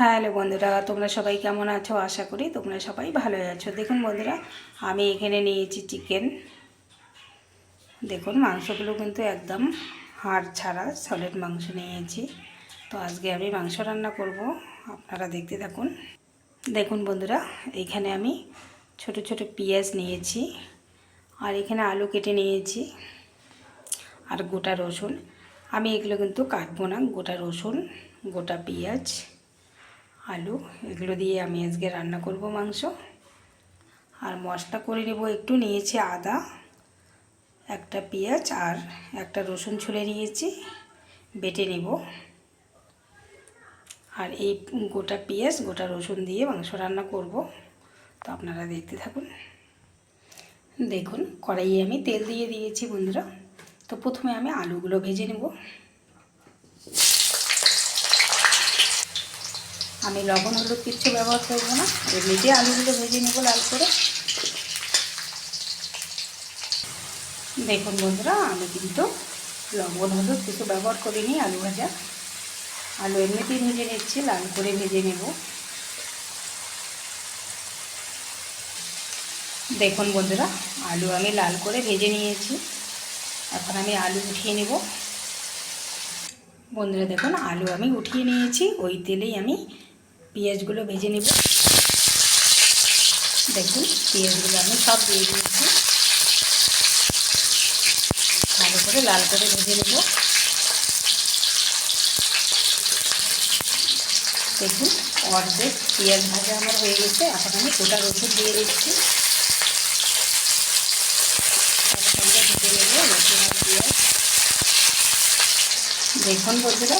Hello বন্ধুরা, তোমরা সবাই কেমন আছো? আশা করি তোমরা সবাই ভালো আছো। দেখুন বন্ধুরা, আমি এখানে নিয়েছি চিকেন দেখুন, মাংসগুলো কিন্তু একদম হাড় ছাড়া সলিড মাংস নিয়েছি। তো আজকে আমি মাংস রান্না করব, আপনারা দেখতে থাকুন। দেখুন বন্ধুরা এইখানে আমি ছোট ছোট পেঁয়াজ নিয়েছি আর এখানে আলু কেটে নিয়েছি আর গোটা রসুন। আমি এগুলো কিন্তু কাটবো না, গোটা রসুন, গোটা পেঁয়াজ আলু, এগুলো দিয়ে আমি আজকে রান্না করব মাংস। আর মশলা করে নেব একটু, নিয়েছি আদা, একটা পেঁয়াজ আর একটা রসুন ছুলে নিয়েছি, বেটে নেব। আর এই গোটা পেঁয়াজ, গোটা রসুন দিয়ে মাংস রান্না করব। তো আপনারা দেখতে থাকুন। দেখুন, কড়াইয়ে আমি তেল দিয়ে দিয়েছি বন্ধুরা। তো প্রথমে আমি আলুগুলো ভেজে নেব। আমি লবণ, হলুদ কিচ্ছু ব্যবহার করব না। এমনিতে আলুগুলো ভেজে নেব লাল করে। দেখুন বন্ধুরা, আমি কিন্তু লবণ, হলুদ কিছু ব্যবহার করিনি, আলু ভাজা। আলু এমনিতেই ভেজে নিচ্ছি, লাল করে ভেজে নেব। দেখুন বন্ধুরা, আলু আমি লাল করে ভেজে নিয়েছি। এখন আমি আলু উঠিয়ে নেব। বন্ধুরা দেখুন, আলু আমি উঠিয়ে নিয়েছি, ওই তেলেই আমি পেঁয়াজগুলো ভেজে নেব। দেখুন, পেঁয়াজগুলো আমি সব দিয়ে দিয়েছি। ভালো করে লাল করে ভেজে নেব। দেখুন, অর্ধেক পেঁয়াজ ভাজা আমার হয়ে গেছে। এখন আমি গোটা রসুন দিয়ে দিচ্ছি। ভেজে নেব, রসুন আর পেঁয়াজ। দেখুন বন্ধুরা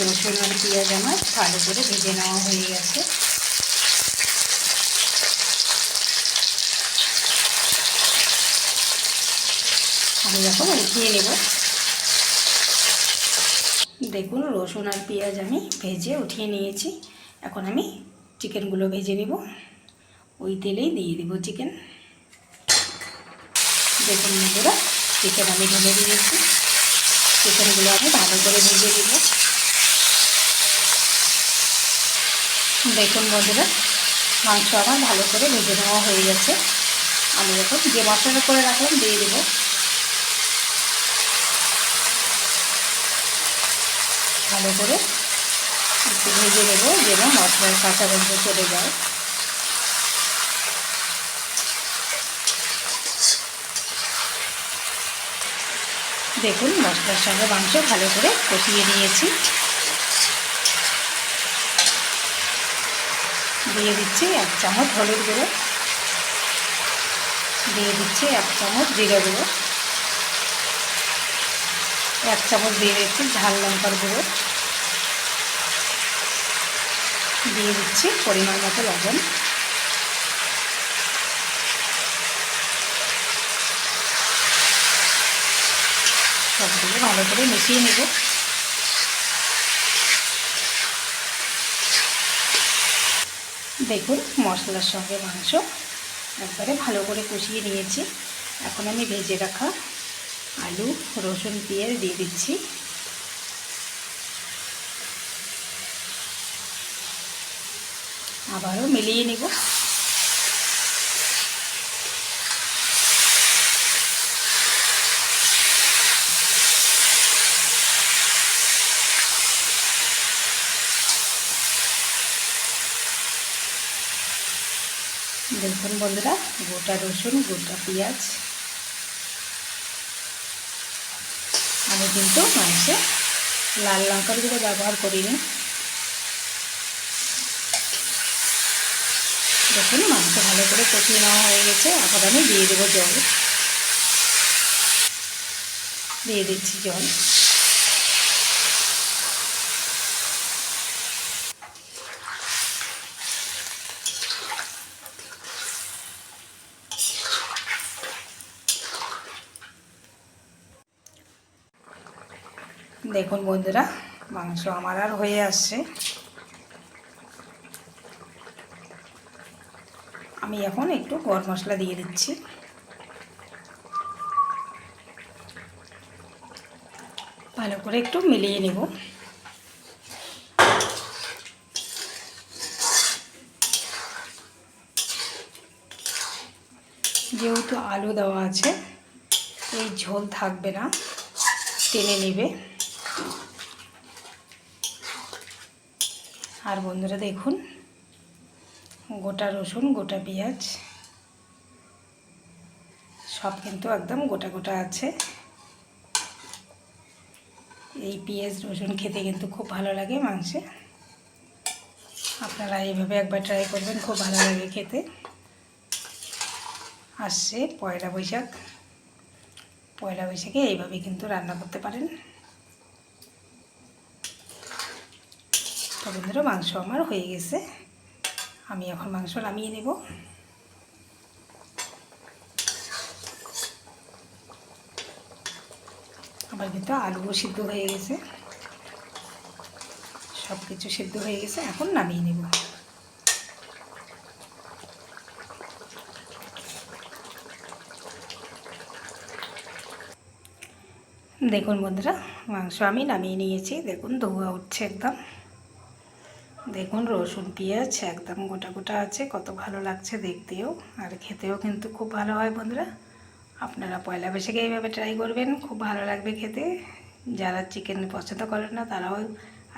রসুন আর পেঁয়াজ আমার ভালো করে ভেজে নেওয়া হয়ে গেছে। আমি এখন উঠিয়ে নেব। দেখুন, রসুন আর পেঁয়াজ আমি ভেজে উঠিয়ে নিয়েছি। এখন আমি চিকেনগুলো ভেজে নেব। ওই তেলেই দিয়ে দেবো চিকেন। দেখুন বন্ধুরা, চিকেন আমি ঢেলে দিয়েছি। চিকেনগুলো আমি ভালো করে ভেজে দেব দেখুন বন্ধুরা, মাংস আমার ভালো করে ভেজে নেওয়া হয়ে গেছে। আমি এখন যে মশলাটা করে রাখলাম দিয়ে দেবো। ভালো করে একটু ভেজে দেবো যেন মশলার কাঁচা গন্ধ চলে যায়। দেখুন মশলার সঙ্গে মাংস ভালো করে কষিয়ে নিয়েছি। দিয়ে দিচ্ছি এক চামচ হলুদ গুঁড়ো। দিয়ে দিচ্ছি এক চামচ জিরে গুঁড়ো। এক চামচ দিয়ে দিচ্ছি ঝাল লঙ্কার গুঁড়ো। দিয়ে দিচ্ছি পরিমাণ মতো লবণ। সবগুলো ভালো করে মিশিয়ে নেব। দেখুন, মশলার সঙ্গে মাংস একবারে ভালো করে কষিয়ে নিয়েছি। এখন আমি ভেজে রাখা আলু, রসুন, পেঁয়াজ দিয়ে দিচ্ছি। আবারও মিলিয়ে নেব। দেখুন বন্ধুরা, গোটা রসুন, গোটা পেঁয়াজ। আমি কিন্তু মাংসে লাল লঙ্কার ব্যবহার করিনি। দেখুন, মাংস ভালো করে কষিয়ে নেওয়া হয়ে গেছে। এখন আমি দিয়ে দেবো জল। দিয়ে দিচ্ছি জল। দেখুন বন্ধুরা, মাংস আমার আর হয়ে আসছে। আমি এখন একটু গরম মশলা দিয়ে দিচ্ছি। ভালো করে একটু মিলিয়ে নেব। যেহেতু আলু দেওয়া আছে, এই ঝোল থাকবে না, টেনে নেবে। আর বন্ধুরা দেখুন, গোটা রসুন, গোটা পেঁয়াজ, সব কিন্তু একদম গোটা গোটা আছে। এই পেঁয়াজ, রসুন খেতে কিন্তু খুব ভালো লাগে মাংসে। আপনারা এইভাবে একবার ট্রাই করবেন, খুব ভালো লাগে খেতে। আসছে পয়লা বৈশাখ। পয়লা বৈশাখে এইভাবে কিন্তু রান্না করতে পারেন। তো বন্ধুরা মাংস আমার হয়ে গেছে। আমি এখন মাংস নামিয়ে নেব। আবার কিন্তু আলুও সিদ্ধ হয়ে গেছে। সব কিছু সিদ্ধ হয়ে গেছে, এখন নামিয়ে নেব। দেখুন বন্ধুরা, মাংস আমি নামিয়ে নিয়েছি। দেখুন ধোয়া উঠছে একদম। দেখুন, রসুন, পেঁয়াজ একদম গোটা গোটা আছে, কত ভালো লাগছে দেখতেও। আর খেতেও কিন্তু খুব ভালো হয় বন্ধুরা। আপনারা পয়লা বৈশাখে এইভাবে ট্রাই করবেন, খুব ভালো লাগবে খেতে। যারা চিকেন পছন্দ করেন না, তারাও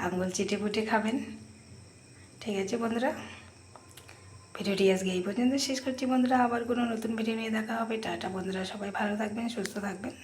আঙুল চিটে পুটে খাবেন। ঠিক আছে বন্ধুরা? ভিডিওটি আজকে এই পর্যন্ত শেষ করছি বন্ধুরা। আবার কোনো নতুন ভিডিও নিয়ে দেখা হবে। টাটা বন্ধুরা, সবাই ভালো থাকবেন, সুস্থ থাকবেন।